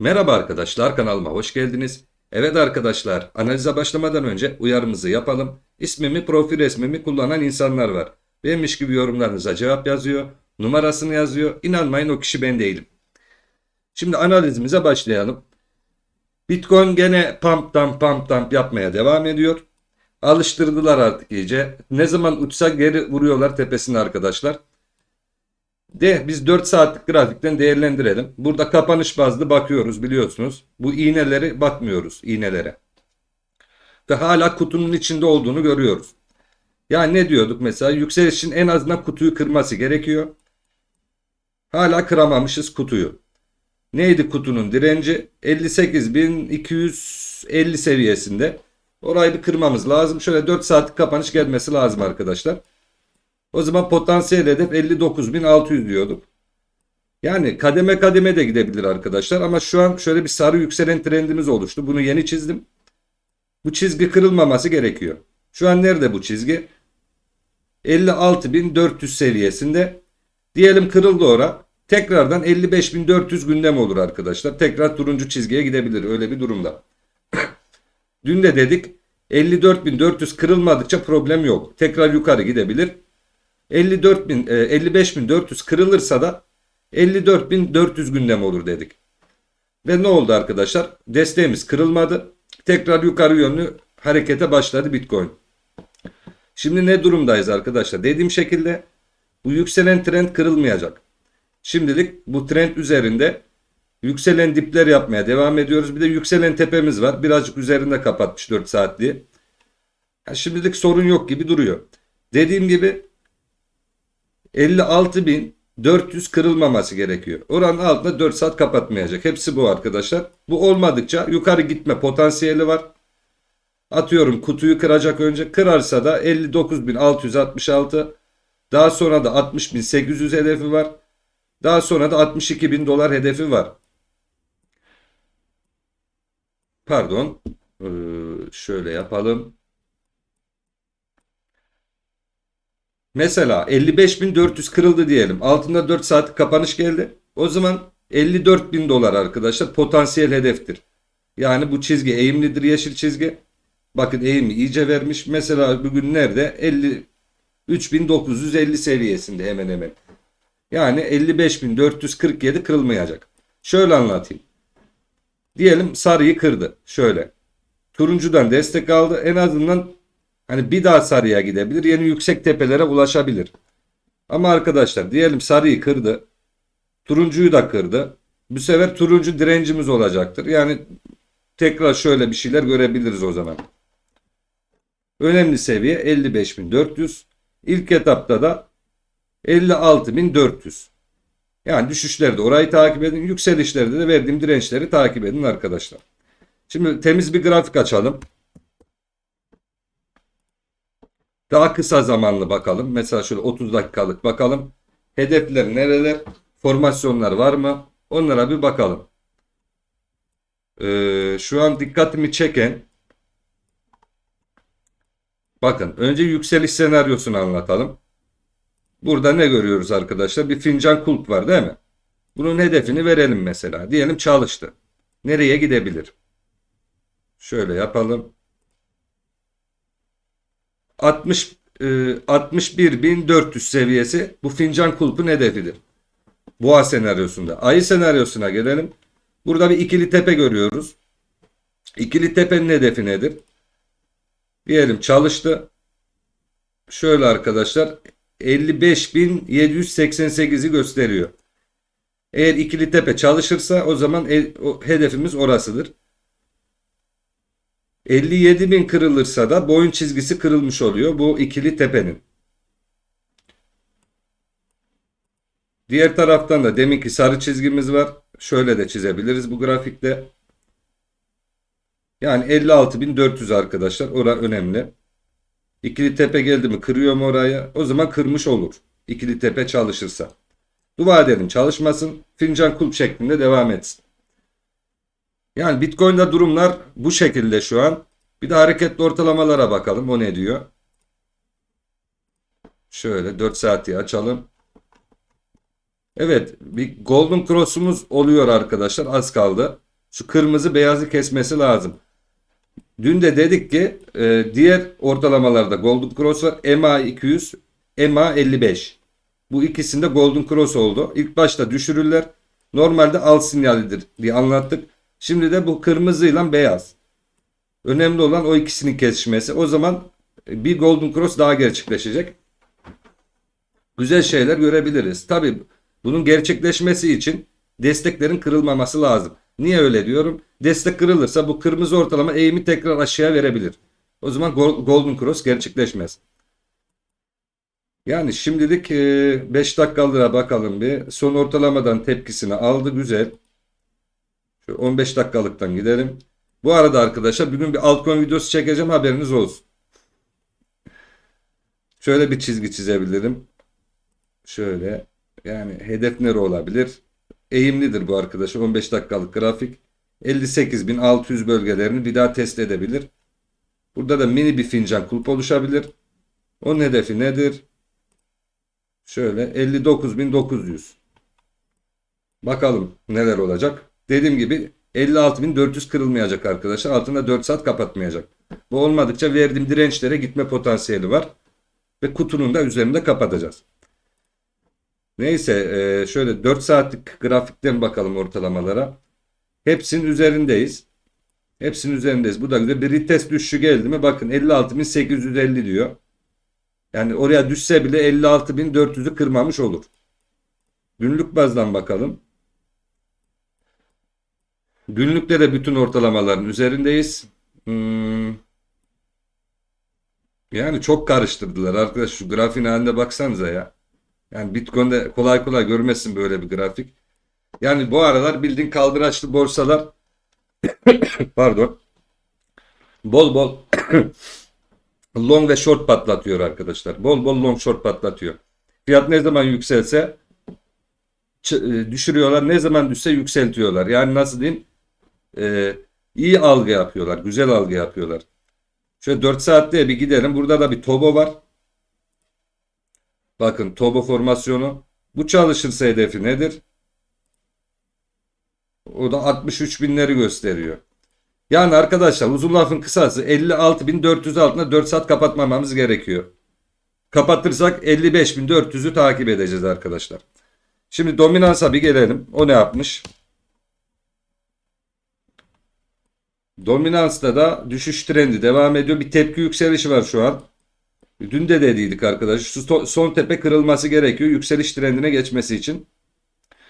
Merhaba arkadaşlar kanalıma hoş geldiniz. Evet arkadaşlar analize başlamadan önce uyarımızı yapalım. İsmimi profil resmimi kullanan insanlar var. Benmiş gibi yorumlarınıza cevap yazıyor. Numarasını yazıyor. İnanmayın o kişi ben değilim. Şimdi analizimize başlayalım. Bitcoin gene pump dump pump dump yapmaya devam ediyor. Alıştırdılar artık iyice. Ne zaman uçsa geri vuruyorlar tepesine arkadaşlar. De biz 4 saatlik grafikten değerlendirelim. Burada kapanış bazlı bakıyoruz biliyorsunuz. Bu iğneleri bakmıyoruz iğnelere. Ve hala kutunun içinde olduğunu görüyoruz. Yani ne diyorduk mesela yükseliş için en azından kutuyu kırması gerekiyor. Hala kıramamışız kutuyu. Neydi kutunun direnci? 58.250 seviyesinde. Orayı bir kırmamız lazım. Şöyle 4 saatlik kapanış gelmesi lazım arkadaşlar. O zaman potansiyel hedef 59.600 diyorduk. Yani kademe kademe de gidebilir arkadaşlar. Ama şu an şöyle bir sarı yükselen trendimiz oluştu. Bunu yeni çizdim. Bu çizgi kırılmaması gerekiyor. Şu an nerede bu çizgi? 56.400 seviyesinde. Diyelim kırıldı ora. Tekrardan 55.400 gündem olur arkadaşlar. Tekrar turuncu çizgiye gidebilir öyle bir durumda. Dün de dedik 54.400 kırılmadıkça problem yok. Tekrar yukarı gidebilir. 54.000 e, 55.400 kırılırsa da 54.400 gündem olur dedik. Ve ne oldu arkadaşlar? Desteğimiz kırılmadı. Tekrar yukarı yönlü harekete başladı Bitcoin. Şimdi ne durumdayız arkadaşlar? Dediğim şekilde bu yükselen trend kırılmayacak. Şimdilik bu trend üzerinde yükselen dipler yapmaya devam ediyoruz. Bir de yükselen tepemiz var. Birazcık üzerinde kapatmış 4 saatliği. Yani şimdilik sorun yok gibi duruyor. Dediğim gibi 56.400 kırılmaması gerekiyor. Oranın altında 4 saat kapatmayacak. Hepsi bu arkadaşlar. Bu olmadıkça yukarı gitme potansiyeli var. Atıyorum kutuyu kıracak önce. Kırarsa da 59.666. Daha sonra da 60.800 hedefi var. Daha sonra da 62.000 dolar hedefi var. Pardon. Ee, şöyle yapalım. Mesela 55.400 kırıldı diyelim. Altında 4 saatlik kapanış geldi. O zaman 54.000 dolar arkadaşlar potansiyel hedeftir. Yani bu çizgi eğimlidir yeşil çizgi. Bakın eğimi iyice vermiş. Mesela bugün nerede? 53.950 seviyesinde hemen hemen. Yani 55.447 kırılmayacak. Şöyle anlatayım. Diyelim sarıyı kırdı. Şöyle. Turuncudan destek aldı. En azından hani bir daha sarıya gidebilir. Yeni yüksek tepelere ulaşabilir. Ama arkadaşlar diyelim sarıyı kırdı. Turuncuyu da kırdı. Bu sefer turuncu direncimiz olacaktır. Yani tekrar şöyle bir şeyler görebiliriz o zaman. Önemli seviye 55.400. İlk etapta da 56.400. Yani düşüşlerde orayı takip edin. Yükselişlerde de verdiğim dirençleri takip edin arkadaşlar. Şimdi temiz bir grafik açalım. Daha kısa zamanlı bakalım. Mesela şöyle 30 dakikalık bakalım. Hedefler nereler? Formasyonlar var mı? Onlara bir bakalım. Ee, şu an dikkatimi çeken bakın önce yükseliş senaryosunu anlatalım. Burada ne görüyoruz arkadaşlar? Bir fincan kulp var değil mi? Bunun hedefini verelim mesela. Diyelim çalıştı. Nereye gidebilir? Şöyle yapalım. 60 e, 61.400 seviyesi bu fincan kulpun hedefidir. Boğa senaryosunda. Ayı senaryosuna gelelim. Burada bir ikili tepe görüyoruz. İkili tepenin hedefi nedir? Diyelim çalıştı. Şöyle arkadaşlar 55.788'i gösteriyor. Eğer ikili tepe çalışırsa o zaman hedefimiz orasıdır. 57.000 kırılırsa da boyun çizgisi kırılmış oluyor bu ikili tepenin. Diğer taraftan da deminki sarı çizgimiz var. Şöyle de çizebiliriz bu grafikte. Yani 56.400 arkadaşlar. Ora önemli. İkili tepe geldi mi kırıyor mu oraya? O zaman kırmış olur. İkili tepe çalışırsa. Dua edelim çalışmasın. Fincan kulp şeklinde devam etsin. Yani Bitcoin'de durumlar bu şekilde şu an. Bir de hareketli ortalamalara bakalım. O ne diyor? Şöyle 4 saati açalım. Evet bir Golden Cross'umuz oluyor arkadaşlar. Az kaldı. Şu kırmızı beyazı kesmesi lazım. Dün de dedik ki e, diğer ortalamalarda Golden Cross var. MA 200, MA 55. Bu ikisinde Golden Cross oldu. İlk başta düşürürler. Normalde al sinyalidir diye anlattık. Şimdi de bu kırmızıyla beyaz. Önemli olan o ikisinin kesişmesi. O zaman bir Golden Cross daha gerçekleşecek. Güzel şeyler görebiliriz. Tabii bunun gerçekleşmesi için desteklerin kırılmaması lazım. Niye öyle diyorum? Destek kırılırsa bu kırmızı ortalama eğimi tekrar aşağıya verebilir. O zaman Gol- Golden Cross gerçekleşmez. Yani şimdilik 5 dakikalığa bakalım bir. Son ortalamadan tepkisini aldı güzel. Şu 15 dakikalıktan gidelim. Bu arada arkadaşlar bugün bir altcoin videosu çekeceğim haberiniz olsun. Şöyle bir çizgi çizebilirim. Şöyle yani hedef nere olabilir? Eğimlidir bu arkadaşlar 15 dakikalık grafik. 58.600 bölgelerini bir daha test edebilir. Burada da mini bir fincan kulp oluşabilir. Onun hedefi nedir? Şöyle 59.900. Bakalım neler olacak. Dediğim gibi 56.400 kırılmayacak arkadaşlar. Altında 4 saat kapatmayacak. Bu olmadıkça verdiğim dirençlere gitme potansiyeli var. Ve kutunun da üzerinde kapatacağız. Neyse e, şöyle 4 saatlik grafikten bakalım ortalamalara. Hepsinin üzerindeyiz. Hepsinin üzerindeyiz. Bu da güzel. Bir retest düşüşü geldi mi? Bakın 56.850 diyor. Yani oraya düşse bile 56.400'ü kırmamış olur. Günlük bazdan bakalım. Günlükte de bütün ortalamaların üzerindeyiz. Hmm. Yani çok karıştırdılar arkadaş. Şu grafiğin haline baksanıza ya. Yani Bitcoin'de kolay kolay görmezsin böyle bir grafik. Yani bu aralar bildiğin kaldıraçlı borsalar pardon bol bol long ve short patlatıyor arkadaşlar. Bol bol long short patlatıyor. Fiyat ne zaman yükselse e, düşürüyorlar. Ne zaman düşse yükseltiyorlar. Yani nasıl diyeyim? Ee, iyi algı yapıyorlar. Güzel algı yapıyorlar. Şöyle 4 saatte bir gidelim. Burada da bir Tobo var. Bakın Tobo formasyonu. Bu çalışırsa hedefi nedir? O da 63 binleri gösteriyor. Yani arkadaşlar uzun lafın kısası 56.400 altında 4 saat kapatmamamız gerekiyor. Kapatırsak 55.400'ü takip edeceğiz arkadaşlar. Şimdi dominansa bir gelelim. O ne yapmış? Dominansta da düşüş trendi devam ediyor. Bir tepki yükselişi var şu an. Dün de dediydik arkadaşlar. Şu son tepe kırılması gerekiyor yükseliş trendine geçmesi için.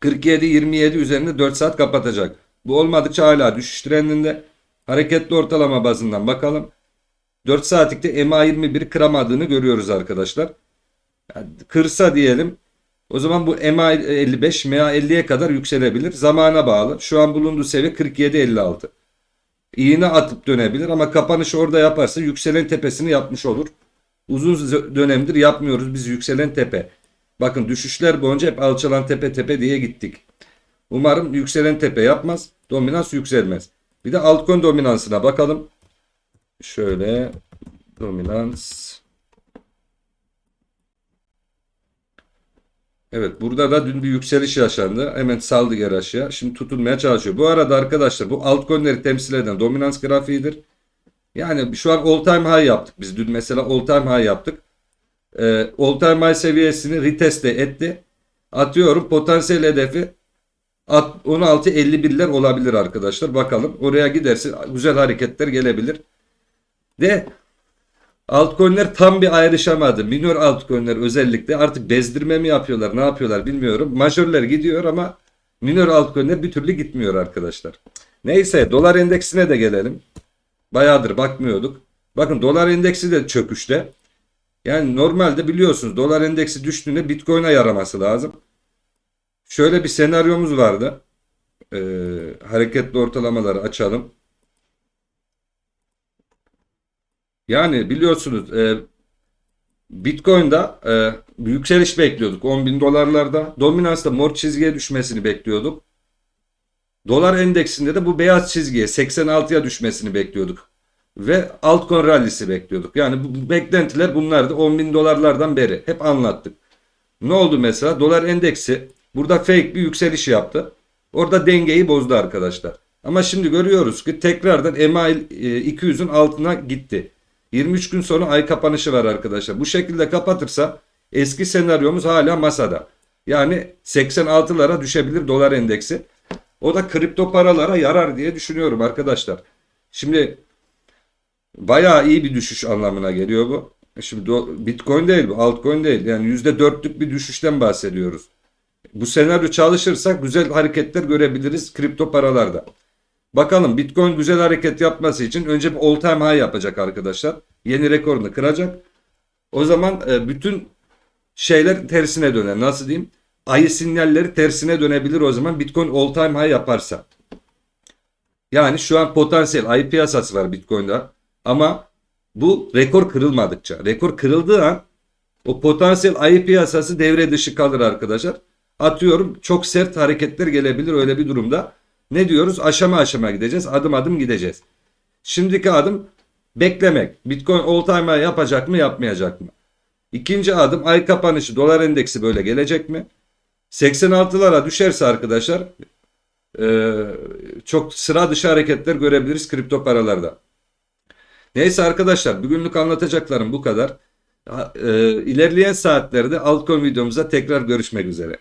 47-27 üzerinde 4 saat kapatacak. Bu olmadıkça hala düşüş trendinde. Hareketli ortalama bazından bakalım. 4 saatlikte MA21 kıramadığını görüyoruz arkadaşlar. Yani kırsa diyelim. O zaman bu MA55 MA50'ye kadar yükselebilir. Zamana bağlı. Şu an bulunduğu seviye 47-56. İğne atıp dönebilir ama kapanış orada yaparsa yükselen tepesini yapmış olur. Uzun dönemdir yapmıyoruz biz yükselen tepe. Bakın düşüşler boyunca hep alçalan tepe tepe diye gittik. Umarım yükselen tepe yapmaz. Dominans yükselmez. Bir de altcoin dominansına bakalım. Şöyle dominans. Evet burada da dün bir yükseliş yaşandı. Hemen saldı geri aşağı. Şimdi tutunmaya çalışıyor. Bu arada arkadaşlar bu altcoin'leri temsil eden dominans grafiğidir. Yani şu an all time high yaptık biz. Dün mesela all time high yaptık. Ee, all time high seviyesini retest de etti. Atıyorum potansiyel hedefi at- 16.51'ler olabilir arkadaşlar. Bakalım oraya giderse güzel hareketler gelebilir. De altcoin'ler tam bir ayrışamadı. Minor altcoin'ler özellikle artık bezdirme mi yapıyorlar ne yapıyorlar bilmiyorum. Majörler gidiyor ama minor altcoin'ler bir türlü gitmiyor arkadaşlar. Neyse dolar endeksine de gelelim. Bayağıdır bakmıyorduk. Bakın dolar endeksi de çöküşte. Yani normalde biliyorsunuz dolar endeksi düştüğünde Bitcoin'e yaraması lazım. Şöyle bir senaryomuz vardı. Ee, hareketli ortalamaları açalım. Yani biliyorsunuz e, Bitcoin'da e, yükseliş bekliyorduk 10 bin dolarlarda. Dominans'ta mor çizgiye düşmesini bekliyorduk. Dolar endeksinde de bu beyaz çizgiye 86'ya düşmesini bekliyorduk. Ve altcoin rallisi bekliyorduk. Yani bu, beklentiler bunlardı 10 bin dolarlardan beri. Hep anlattık. Ne oldu mesela? Dolar endeksi burada fake bir yükseliş yaptı. Orada dengeyi bozdu arkadaşlar. Ama şimdi görüyoruz ki tekrardan EMA 200'ün altına gitti. 23 gün sonra ay kapanışı var arkadaşlar. Bu şekilde kapatırsa eski senaryomuz hala masada. Yani 86'lara düşebilir dolar endeksi. O da kripto paralara yarar diye düşünüyorum arkadaşlar. Şimdi bayağı iyi bir düşüş anlamına geliyor bu. Şimdi do- Bitcoin değil bu, altcoin değil. Yani %4'lük bir düşüşten bahsediyoruz. Bu senaryo çalışırsa güzel hareketler görebiliriz kripto paralarda. Bakalım Bitcoin güzel hareket yapması için önce bir all time high yapacak arkadaşlar. Yeni rekorunu kıracak. O zaman e, bütün şeyler tersine döner. Nasıl diyeyim? Ayı sinyalleri tersine dönebilir o zaman Bitcoin all time high yaparsa. Yani şu an potansiyel ayı piyasası var Bitcoin'de. Ama bu rekor kırılmadıkça. Rekor kırıldığı an o potansiyel ayı piyasası devre dışı kalır arkadaşlar. Atıyorum çok sert hareketler gelebilir öyle bir durumda. Ne diyoruz? Aşama aşama gideceğiz. Adım adım gideceğiz. Şimdiki adım beklemek. Bitcoin all time high yapacak mı yapmayacak mı? İkinci adım ay kapanışı dolar endeksi böyle gelecek mi? 86'lara düşerse arkadaşlar eee, çok sıra dışı hareketler görebiliriz kripto paralarda. Neyse arkadaşlar bugünlük anlatacaklarım bu kadar. Eee, ilerleyen saatlerde altcoin videomuzda tekrar görüşmek üzere.